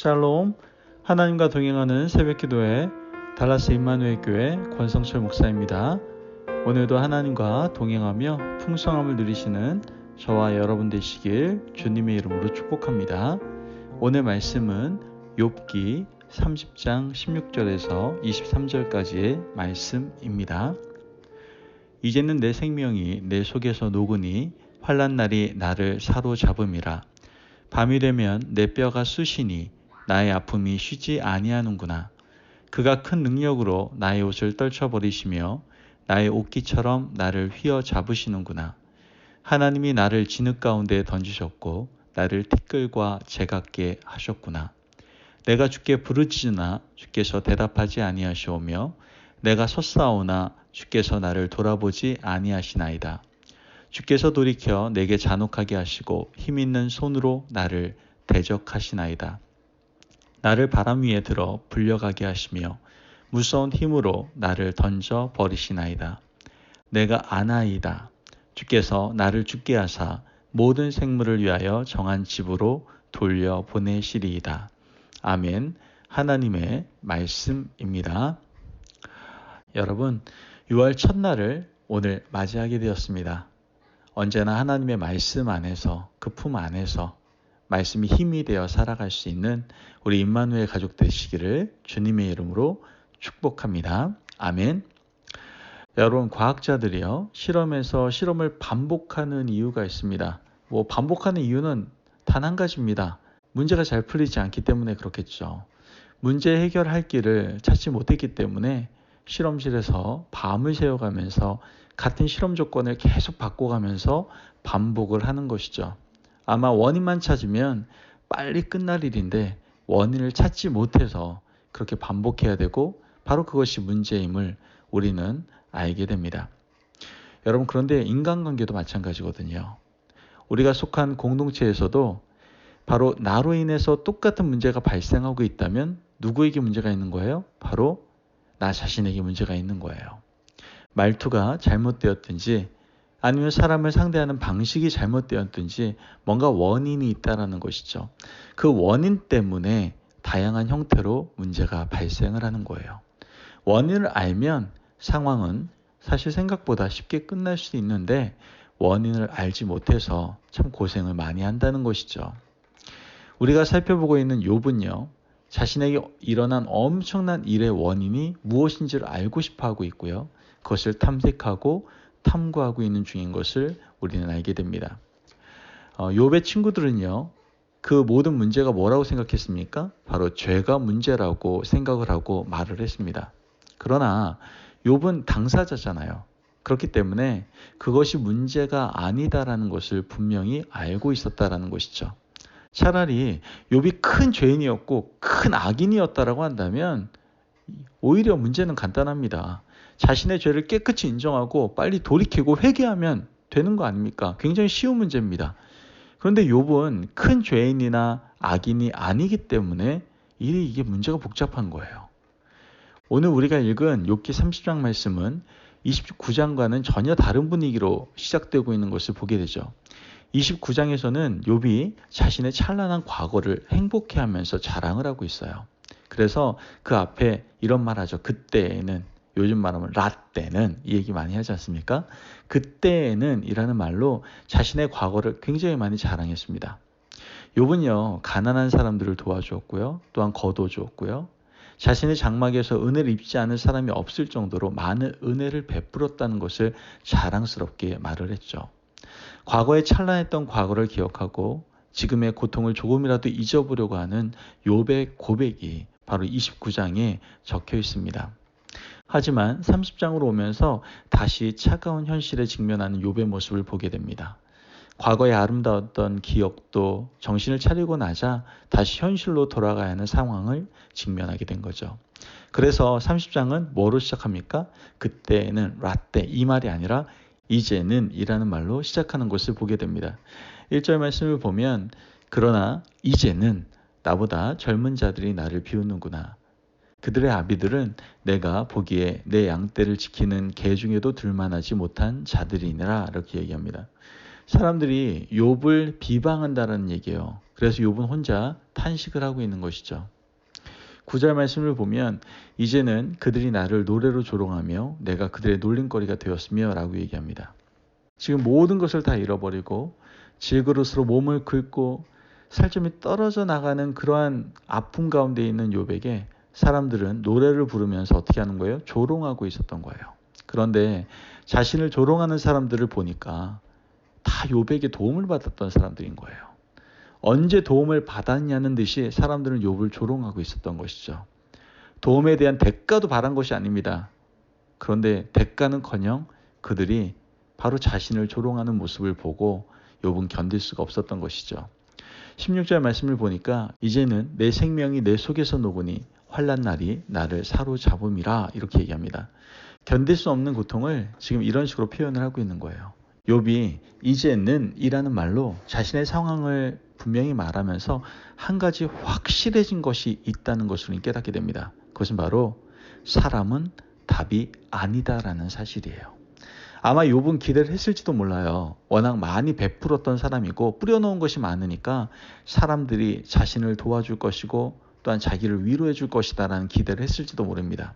샬롬 하나님과 동행하는 새벽 기도회 달라스 임마누엘 교회 권성철 목사입니다. 오늘도 하나님과 동행하며 풍성함을 누리시는 저와 여러분 되시길 주님의 이름으로 축복합니다. 오늘 말씀은 욥기 30장 16절에서 23절까지의 말씀입니다. 이제는 내 생명이 내 속에서 녹으니 환란 날이 나를 사로잡음이라 밤이 되면 내 뼈가 쑤시니 나의 아픔이 쉬지 아니하는구나 그가 큰 능력으로 나의 옷을 떨쳐버리시며 나의 옷기처럼 나를 휘어 잡으시는구나 하나님이 나를 진흙 가운데 던지셨고 나를 티끌과 제각게 하셨구나 내가 주께 부르짖으나 주께서 대답하지 아니하시오며 내가 섰사오나 주께서 나를 돌아보지 아니하시나이다. 주께서 돌이켜 내게 잔혹하게 하시고 힘 있는 손으로 나를 대적하시나이다. 나를 바람 위에 들어 불려가게 하시며 무서운 힘으로 나를 던져 버리시나이다. 내가 아나이다. 주께서 나를 죽게 하사 모든 생물을 위하여 정한 집으로 돌려 보내시리이다. 아멘. 하나님의 말씀입니다. 여러분, 6월 첫날을 오늘 맞이하게 되었습니다. 언제나 하나님의 말씀 안에서 그 품 안에서 말씀이 힘이 되어 살아갈 수 있는 우리 임마누엘 가족 되시기를 주님의 이름으로 축복합니다. 아멘. 여러분 과학자들이요 실험에서 실험을 반복하는 이유가 있습니다. 뭐 반복하는 이유는 단 한 가지입니다. 문제가 잘 풀리지 않기 때문에 그렇겠죠. 문제 해결할 길을 찾지 못했기 때문에 실험실에서 밤을 새워가면서 같은 실험 조건을 계속 바꿔가면서 반복을 하는 것이죠. 아마 원인만 찾으면 빨리 끝날 일인데 원인을 찾지 못해서 그렇게 반복해야 되고 바로 그것이 문제임을 우리는 알게 됩니다. 여러분 그런데 인간관계도 마찬가지거든요. 우리가 속한 공동체에서도 바로 나로 인해서 똑같은 문제가 발생하고 있다면 누구에게 문제가 있는 거예요? 바로 나 자신에게 문제가 있는 거예요. 말투가 잘못되었든지 아니면 사람을 상대하는 방식이 잘못되었든지 뭔가 원인이 있다라는 것이죠. 그 원인 때문에 다양한 형태로 문제가 발생을 하는 거예요. 원인을 알면 상황은 사실 생각보다 쉽게 끝날 수 있는데 원인을 알지 못해서 참 고생을 많이 한다는 것이죠. 우리가 살펴보고 있는 욥은요. 자신에게 일어난 엄청난 일의 원인이 무엇인지를 알고 싶어 하고 있고요. 그것을 탐색하고 탐구하고 있는 중인 것을 우리는 알게 됩니다. 어, 욥의 친구들은요. 그 모든 문제가 뭐라고 생각했습니까? 바로 죄가 문제라고 생각을 하고 말을 했습니다. 그러나 욥은 당사자잖아요. 그렇기 때문에 그것이 문제가 아니다라는 것을 분명히 알고 있었다라는 것이죠. 차라리 욥이 큰 죄인이었고 큰 악인이었다라고 한다면 오히려 문제는 간단합니다. 자신의 죄를 깨끗이 인정하고 빨리 돌이키고 회개하면 되는 거 아닙니까? 굉장히 쉬운 문제입니다. 그런데 욥은 큰 죄인이나 악인이 아니기 때문에 이 이게 문제가 복잡한 거예요. 오늘 우리가 읽은 욥기 30장 말씀은 29장과는 전혀 다른 분위기로 시작되고 있는 것을 보게 되죠. 29장에서는 욥이 자신의 찬란한 과거를 행복해하면서 자랑을 하고 있어요. 그래서 그 앞에 이런 말하죠. 그때에는 요즘 말하면 라때는 이 얘기 많이 하지 않습니까? 그때에는 이라는 말로 자신의 과거를 굉장히 많이 자랑했습니다. 욥은요 가난한 사람들을 도와주었고요, 또한 거둬주었고요, 자신의 장막에서 은혜를 입지 않은 사람이 없을 정도로 많은 은혜를 베풀었다는 것을 자랑스럽게 말을 했죠. 과거에 찬란했던 과거를 기억하고 지금의 고통을 조금이라도 잊어보려고 하는 욥의 고백이 바로 29장에 적혀 있습니다. 하지만 30장으로 오면서 다시 차가운 현실에 직면하는 욥의 모습을 보게 됩니다. 과거의 아름다웠던 기억도 정신을 차리고 나자 다시 현실로 돌아가야 하는 상황을 직면하게 된 거죠. 그래서 30장은 뭐로 시작합니까? 그때는 라떼 이 말이 아니라 이제는 이라는 말로 시작하는 것을 보게 됩니다. 1절 말씀을 보면 그러나 이제는 나보다 젊은 자들이 나를 비웃는구나. 그들의 아비들은 내가 보기에 내 양떼를 지키는 개 중에도 들만하지 못한 자들이니라 이렇게 얘기합니다. 사람들이 욥을 비방한다는 얘기예요. 그래서 욥은 혼자 탄식을 하고 있는 것이죠. 구절 말씀을 보면 이제는 그들이 나를 노래로 조롱하며 내가 그들의 놀림거리가 되었으며라고 얘기합니다. 지금 모든 것을 다 잃어버리고 질그릇으로 몸을 긁고 살점이 떨어져 나가는 그러한 아픔 가운데 있는 욥에게 사람들은 노래를 부르면서 어떻게 하는 거예요? 조롱하고 있었던 거예요. 그런데 자신을 조롱하는 사람들을 보니까 다 욥에게 도움을 받았던 사람들인 거예요. 언제 도움을 받았냐는 듯이 사람들은 욥을 조롱하고 있었던 것이죠. 도움에 대한 대가도 바란 것이 아닙니다. 그런데 대가는커녕 그들이 바로 자신을 조롱하는 모습을 보고 욥은 견딜 수가 없었던 것이죠. 16절 말씀을 보니까 이제는 내 생명이 내 속에서 녹으니 환란 날이 나를 사로잡음이라 이렇게 얘기합니다. 견딜 수 없는 고통을 지금 이런 식으로 표현을 하고 있는 거예요. 욥이 이제는 이라는 말로 자신의 상황을 분명히 말하면서 한 가지 확실해진 것이 있다는 것을 깨닫게 됩니다. 그것은 바로 사람은 답이 아니다라는 사실이에요. 아마 욥은 기대를 했을지도 몰라요. 워낙 많이 베풀었던 사람이고 뿌려놓은 것이 많으니까 사람들이 자신을 도와줄 것이고 또한 자기를 위로해 줄 것이다라는 기대를 했을지도 모릅니다.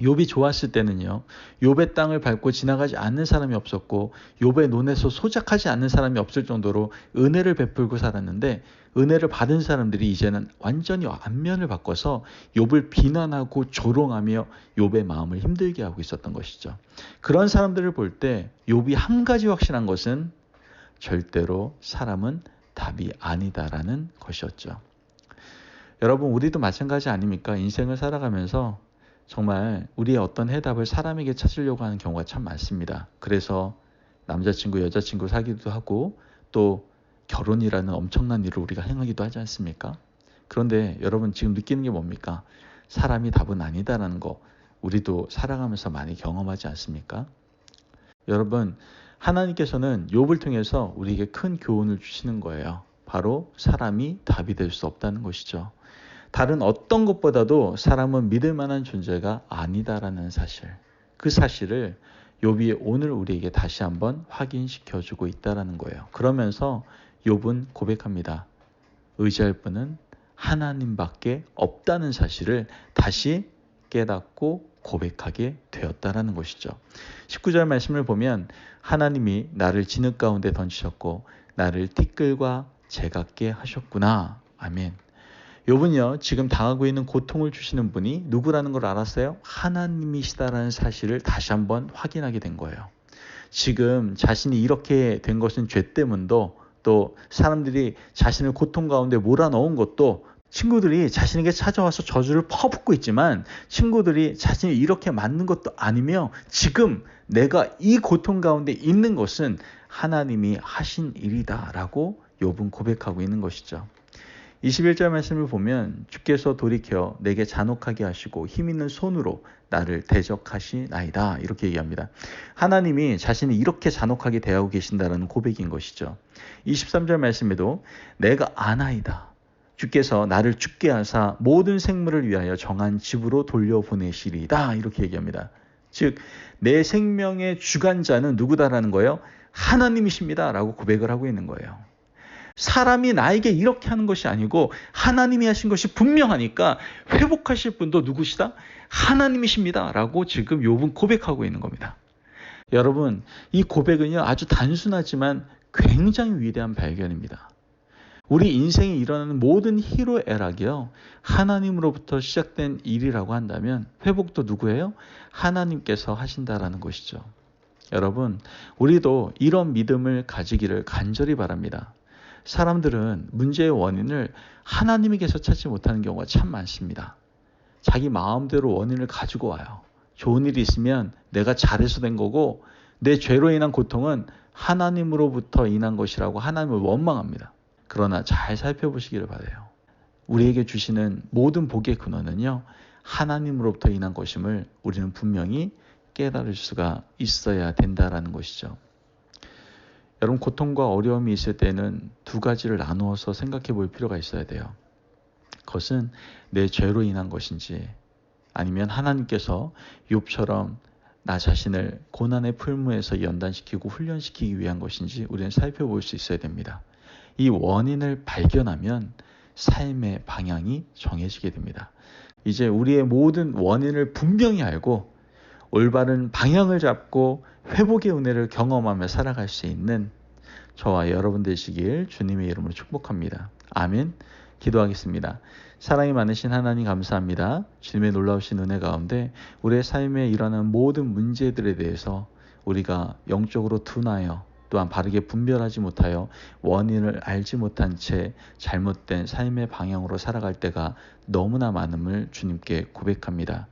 욥이 좋았을 때는요. 욥의 땅을 밟고 지나가지 않는 사람이 없었고 욥의 논에서 소작하지 않는 사람이 없을 정도로 은혜를 베풀고 살았는데 은혜를 받은 사람들이 이제는 완전히 안면을 바꿔서 욥을 비난하고 조롱하며 욥의 마음을 힘들게 하고 있었던 것이죠. 그런 사람들을 볼 때 욥이 한 가지 확실한 것은 절대로 사람은 답이 아니다라는 것이었죠. 여러분 우리도 마찬가지 아닙니까? 인생을 살아가면서 정말 우리의 어떤 해답을 사람에게 찾으려고 하는 경우가 참 많습니다. 그래서 남자친구, 여자친구 사귀기도 하고 또 결혼이라는 엄청난 일을 우리가 행하기도 하지 않습니까? 그런데 여러분 지금 느끼는 게 뭡니까? 사람이 답은 아니다라는 거 우리도 살아가면서 많이 경험하지 않습니까? 여러분 하나님께서는 욥을 통해서 우리에게 큰 교훈을 주시는 거예요. 바로 사람이 답이 될 수 없다는 것이죠. 다른 어떤 것보다도 사람은 믿을 만한 존재가 아니다라는 사실. 그 사실을 욥이 오늘 우리에게 다시 한번 확인시켜 주고 있다라는 거예요. 그러면서 욥은 고백합니다. 의지할 분은 하나님밖에 없다는 사실을 다시 깨닫고 고백하게 되었다라는 것이죠. 19절 말씀을 보면 하나님이 나를 진흙 가운데 던지셨고 나를 티끌과 제각게 하셨구나. 아멘. 요분요 지금 당하고 있는 고통을 주시는 분이 누구라는 걸 알았어요? 하나님이시다라는 사실을 다시 한번 확인하게 된 거예요. 지금 자신이 이렇게 된 것은 죄 때문도 또 사람들이 자신을 고통 가운데 몰아넣은 것도 친구들이 자신에게 찾아와서 저주를 퍼붓고 있지만 친구들이 자신이 이렇게 맞는 것도 아니며 지금 내가 이 고통 가운데 있는 것은 하나님이 하신 일이다라고 욥은 고백하고 있는 것이죠. 21절 말씀을 보면 주께서 돌이켜 내게 잔혹하게 하시고 힘 있는 손으로 나를 대적하시나이다 이렇게 얘기합니다. 하나님이 자신이 이렇게 잔혹하게 대하고 계신다는 고백인 것이죠. 23절 말씀에도 내가 아나이다. 주께서 나를 죽게 하사 모든 생물을 위하여 정한 집으로 돌려보내시리다 이렇게 얘기합니다. 즉 내 생명의 주관자는 누구다라는 거예요? 하나님이십니다 라고 고백을 하고 있는 거예요. 사람이 나에게 이렇게 하는 것이 아니고 하나님이 하신 것이 분명하니까 회복하실 분도 누구시다? 하나님이십니다. 라고 지금 욥은 고백하고 있는 겁니다. 여러분, 이 고백은요, 아주 단순하지만 굉장히 위대한 발견입니다. 우리 인생에 일어나는 모든 희로애락이요, 하나님으로부터 시작된 일이라고 한다면 회복도 누구예요? 하나님께서 하신다라는 것이죠. 여러분, 우리도 이런 믿음을 가지기를 간절히 바랍니다. 사람들은 문제의 원인을 하나님에게서 찾지 못하는 경우가 참 많습니다. 자기 마음대로 원인을 가지고 와요. 좋은 일이 있으면 내가 잘해서 된 거고 내 죄로 인한 고통은 하나님으로부터 인한 것이라고 하나님을 원망합니다. 그러나 잘 살펴보시기를 바래요. 우리에게 주시는 모든 복의 근원은요. 하나님으로부터 인한 것임을 우리는 분명히 깨달을 수가 있어야 된다라는 것이죠. 여러분 고통과 어려움이 있을 때는 두 가지를 나누어서 생각해 볼 필요가 있어야 돼요. 그것은 내 죄로 인한 것인지 아니면 하나님께서 욥처럼 나 자신을 고난의 풀무에서 연단시키고 훈련시키기 위한 것인지 우리는 살펴볼 수 있어야 됩니다. 이 원인을 발견하면 삶의 방향이 정해지게 됩니다. 이제 우리의 모든 원인을 분명히 알고 올바른 방향을 잡고 회복의 은혜를 경험하며 살아갈 수 있는 저와 여러분 되시길 주님의 이름으로 축복합니다. 아멘. 기도하겠습니다. 사랑이 많으신 하나님 감사합니다. 주님의 놀라우신 은혜 가운데 우리의 삶에 일어나는 모든 문제들에 대해서 우리가 영적으로 둔하여 또한 바르게 분별하지 못하여 원인을 알지 못한 채 잘못된 삶의 방향으로 살아갈 때가 너무나 많음을 주님께 고백합니다.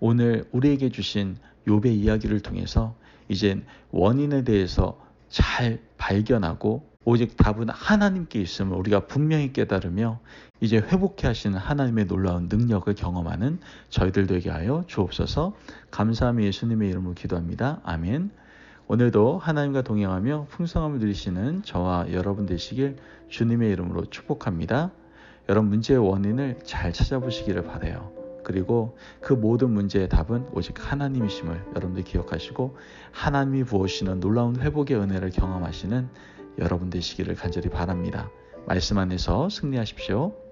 오늘 우리에게 주신 욥의 이야기를 통해서 이젠 원인에 대해서 잘 발견하고 오직 답은 하나님께 있음을 우리가 분명히 깨달으며 이제 회복해 하시는 하나님의 놀라운 능력을 경험하는 저희들 되게 하여 주옵소서 감사하며 예수님의 이름으로 기도합니다. 아멘. 오늘도 하나님과 동행하며 풍성함을 누리시는 저와 여러분 되시길 주님의 이름으로 축복합니다. 여러분 문제의 원인을 잘 찾아보시기를 바래요. 그리고 그 모든 문제의 답은 오직 하나님이심을 여러분들 기억하시고 하나님이 부어주시는 놀라운 회복의 은혜를 경험하시는 여러분 되시기를 간절히 바랍니다. 말씀 안에서 승리하십시오.